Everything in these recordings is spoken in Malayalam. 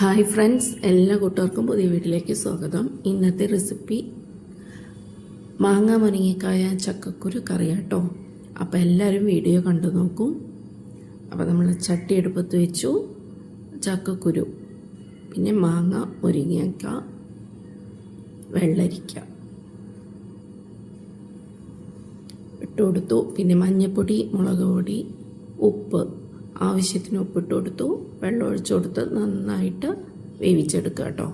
ഹായ് ഫ്രണ്ട്സ് എല്ലാ കൂട്ടുകാർക്കും പുതിയ വീട്ടിലേക്ക് സ്വാഗതം. ഇന്നത്തെ റെസിപ്പി മാങ്ങ മുരിങ്ങക്കായ ചക്കക്കുരു കറിയാട്ടോ. അപ്പോൾ എല്ലാവരും വീഡിയോ കണ്ടു നോക്കും. അപ്പോൾ നമ്മൾ ചട്ടി എടുപ്പത്ത് വെച്ചു ചക്കക്കുരു പിന്നെ മാങ്ങ മുരിങ്ങക്ക വെള്ളരിക്ക ഇട്ട് കൊടുത്തു പിന്നെ മഞ്ഞൾപ്പൊടി മുളക് പൊടി ഉപ്പ് ആവശ്യത്തിന് ഉപ്പിട്ട് കൊടുത്തു. വെള്ളം ഒഴിച്ചു കൊടുത്ത് നന്നായിട്ട് വേവിച്ചെടുക്കുക കേട്ടോ.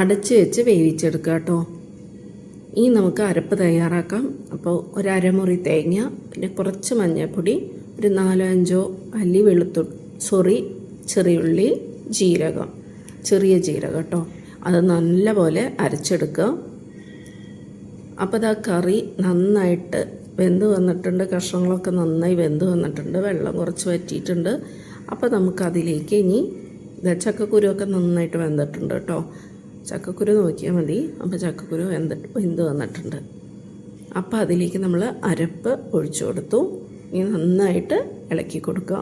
അടച്ച് വെച്ച് വേവിച്ചെടുക്കുക കേട്ടോ. ഇനി നമുക്ക് അരപ്പ് തയ്യാറാക്കാം. അപ്പോൾ ഒരു അരമുറി തേങ്ങ പിന്നെ കുറച്ച് മഞ്ഞൾപ്പൊടി ഒരു നാലോ അഞ്ചോ അല്ലി വെളുത്തു സോറി ചെറിയുള്ളി ജീരകം ചെറിയ ജീരകം കേട്ടോ. അത് നല്ലപോലെ അരച്ചെടുക്കുക. അപ്പോൾ ഇതാ കറി നന്നായിട്ട് വെന്ത് വന്നിട്ടുണ്ട്. കഷ്ണങ്ങളൊക്കെ നന്നായി വെന്ത് വന്നിട്ടുണ്ട്. വെള്ളം കുറച്ച് വറ്റിയിട്ടുണ്ട്. അപ്പോൾ നമുക്കതിലേക്ക് ഇനി ചക്കക്കുരുവൊക്കെ നന്നായിട്ട് വെന്തിട്ടുണ്ട് കേട്ടോ. ചക്കക്കുരു നോക്കിയാൽ മതി. അപ്പോൾ ചക്കക്കുരു വെന്തിട്ട് വെന്ത് വന്നിട്ടുണ്ട്. അപ്പോൾ അതിലേക്ക് നമ്മൾ അരപ്പ് ഒഴിച്ചു കൊടുത്തു. ഇനി നന്നായിട്ട് ഇളക്കി കൊടുക്കുക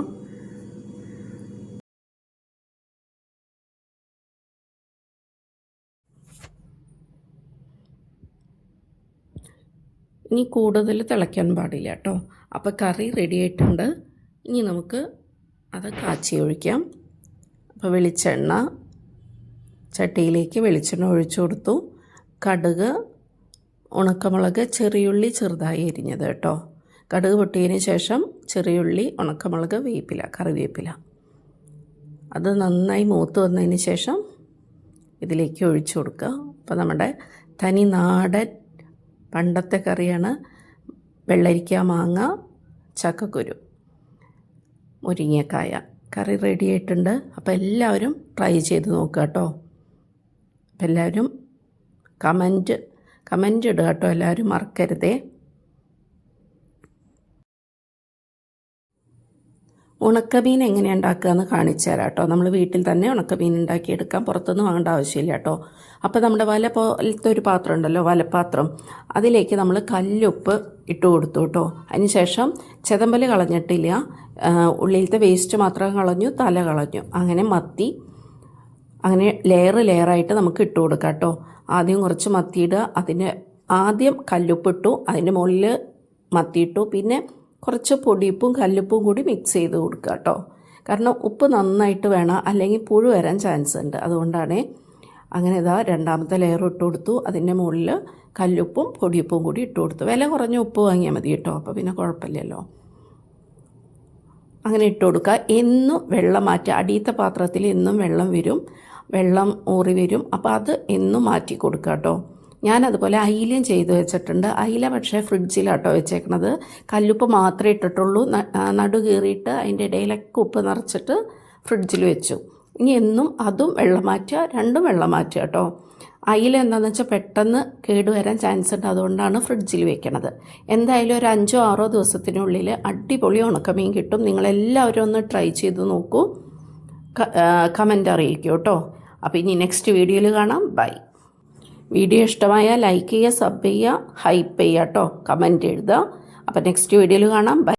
ഇനി കൂടുതൽ തിളയ്ക്കാൻ പാടില്ല കേട്ടോ. അപ്പോൾ കറി റെഡി ആയിട്ടുണ്ട്. ഇനി നമുക്ക് അത് കാച്ചി ഒഴിക്കാം. അപ്പോൾ വെളിച്ചെണ്ണ ചട്ടിയിലേക്ക് വെളിച്ചെണ്ണ ഒഴിച്ചു കൊടുത്തു. കടുക് ഉണക്കമുളക് ചെറിയുള്ളി ചെറുതായി എരിഞ്ഞത് കേട്ടോ. കടുക് പൊട്ടിയതിന് ശേഷം ചെറിയുള്ളി ഉണക്കമുളക് വേപ്പില കറിവേപ്പില. അത് നന്നായി മൂത്ത് വന്നതിന് ശേഷം ഇതിലേക്ക് ഒഴിച്ചു കൊടുക്കുക. അപ്പോൾ നമ്മുടെ തനി നാടൻ പണ്ടത്തെ കറിയാണ് വെള്ളരിക്ക മാങ്ങ ചക്കക്കുരു മുരിങ്ങക്കായ. കറി റെഡി ആയിട്ടുണ്ട്. അപ്പോൾ എല്ലാവരും ട്രൈ ചെയ്ത് നോക്കുക കേട്ടോ. എല്ലാവരും കമന്റ് കമന്റ് ഇടുക കേട്ടോ എല്ലാവരും മറക്കരുതേ. ഉണക്കമീൻ എങ്ങനെ ഉണ്ടാക്കുക എന്ന് കാണിച്ചു തരാം കേട്ടോ. നമ്മൾ വീട്ടിൽ തന്നെ ഉണക്കമീൻ ഉണ്ടാക്കിയെടുക്കാം. പുറത്തുനിന്ന് വാങ്ങേണ്ട ആവശ്യമില്ല കേട്ടോ. അപ്പോൾ നമ്മുടെ വല പോലത്തെ ഒരു പാത്രം ഉണ്ടല്ലോ വലപ്പാത്രം. അതിലേക്ക് നമ്മൾ കല്ലുപ്പ് ഇട്ട് കൊടുത്തു കേട്ടോ. അതിനുശേഷം ചെതമ്പൽ കളഞ്ഞിട്ടില്ല. ഉള്ളിലത്തെ വേസ്റ്റ് മാത്രം കളഞ്ഞു തല കളഞ്ഞു. അങ്ങനെ മത്തി അങ്ങനെ ലെയർ ലെയറായിട്ട് നമുക്ക് ഇട്ട് കൊടുക്കാം കേട്ടോ. ആദ്യം കുറച്ച് മത്തിയിടുക അതിന് ആദ്യം കല്ലുപ്പിട്ടു. അതിന്റെ മുകളിൽ മത്തിയിട്ടു പിന്നെ കുറച്ച് പൊടിയുപ്പും കല്ലുപ്പും കൂടി മിക്സ് ചെയ്ത് കൊടുക്കുക കേട്ടോ. കാരണം ഉപ്പ് നന്നായിട്ട് വേണം. അല്ലെങ്കിൽ പുഴു വരാൻ ചാൻസ് ഉണ്ട്. അതുകൊണ്ടാണ് അങ്ങനെ ഇതാ രണ്ടാമത്തെ ലെയർ ഇട്ട് കൊടുത്തു. അതിന്റെ മുകളിൽ കല്ലുപ്പും പൊടിയുപ്പും കൂടി ഇട്ട് കൊടുത്തു. വില കുറഞ്ഞ ഉപ്പ് വാങ്ങിയാൽ മതി കേട്ടോ. അപ്പോൾ പിന്നെ കുഴപ്പമില്ലല്ലോ. അങ്ങനെ ഇട്ട് കൊടുക്കുക. എന്നും വെള്ളം മാറ്റുക. അടിയത്തെ പാത്രത്തിൽ എന്നും വെള്ളം വരും. വെള്ളം ഊറി വരും. അപ്പോൾ അത് എന്നും മാറ്റി കൊടുക്കുക കേട്ടോ. ഞാനതുപോലെ അയിലയും ചെയ്ത് വെച്ചിട്ടുണ്ട്. അയില പക്ഷേ ഫ്രിഡ്ജിലാട്ടോ വെച്ചേക്കണത്. കല്ലുപ്പ് മാത്രമേ ഇട്ടിട്ടുള്ളൂ. നടു കീറിയിട്ട് അതിന്റെ ഇടയിലൊക്കെ ഉപ്പ് നിറച്ചിട്ട് ഫ്രിഡ്ജിൽ വെച്ചു. ഇനി എന്നും അതും വെള്ളം മാറ്റുക രണ്ടും വെള്ളം മാറ്റുക കേട്ടോ. അയില എന്താണെന്ന് വെച്ചാൽ പെട്ടെന്ന് കേടുവരാൻ ചാൻസ് ഉണ്ട്. അതുകൊണ്ടാണ് ഫ്രിഡ്ജിൽ വെക്കണത്. എന്തായാലും ഒരു അഞ്ചോ ആറോ ദിവസത്തിനുള്ളിൽ അടിപൊളി ഉണക്കമീൻ കിട്ടും. നിങ്ങളെല്ലാവരും ഒന്ന് ട്രൈ ചെയ്ത് നോക്കൂ. കമന്റ് അറിയിക്കൂ കേട്ടോ. അപ്പോൾ ഇനി നെക്സ്റ്റ് വീഡിയോയിൽ കാണാം. ബൈ വീഡിയോ ഇഷ്ടമായാൽ ലൈക്ക് ചെയ്യുക സബ് ചെയ്യുക ഹൈപ്പ് ചെയ്യുക കേട്ടോ. കമന്റ് എഴുതുക. അപ്പോൾ നെക്സ്റ്റ് വീഡിയോയിൽ കാണാം. ബൈ